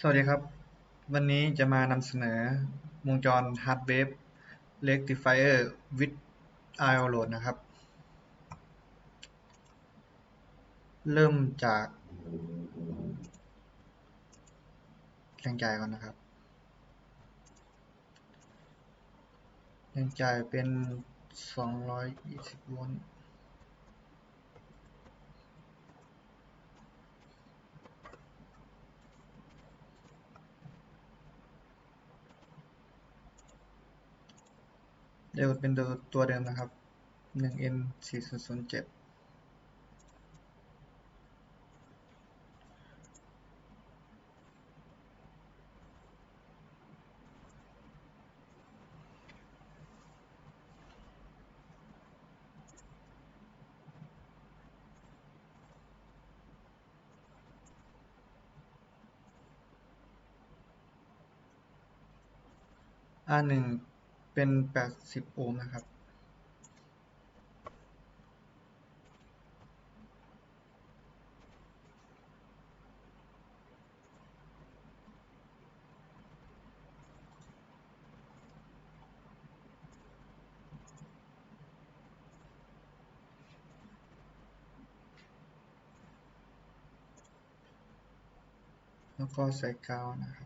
สวัสดีครับ วันนี้จะมานำเสนอวงจร Hard Wave Rectifier with IO Load นะครับ เริ่มจากแรงจ่ายก่อนนะครับแรงจ่ายเป็น 220 โวลต์ เร็วเป็นตัวตัวเดิมนะครับ 1N 4007 R1 เป็น 80 โอห์มนะครับ แล้วก็ใส่กาวนะครับ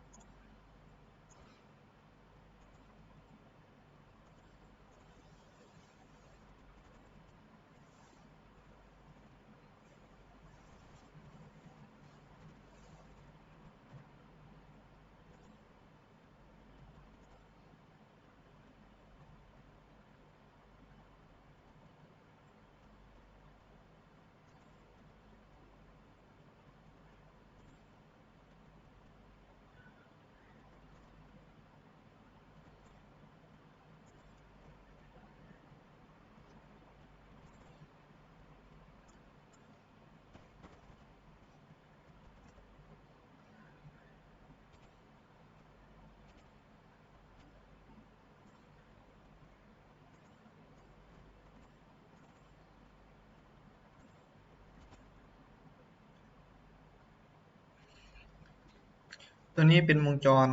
ตัวนี้เป็นวงจร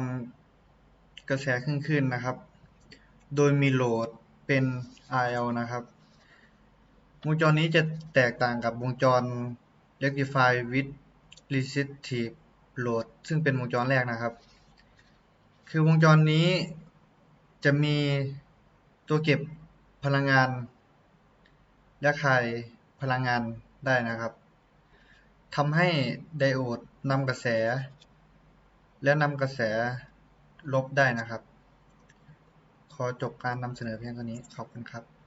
กระแสคลื่นๆนะครับ โดยมีโหลดเป็น RL นะครับ วงจรนี้จะแตกต่างกับวงจร Rectify with Resistive Load ซึ่งเป็นวงจรแรกนะครับ คือวงจรนี้จะมีตัวเก็บพลังงานและคายพลังงานได้นะครับทำให้ไดโอดนำกระแส และนำกระแสลบได้นะครับ ขอจบการนำเสนอเพียงเท่านี้ ขอบคุณครับ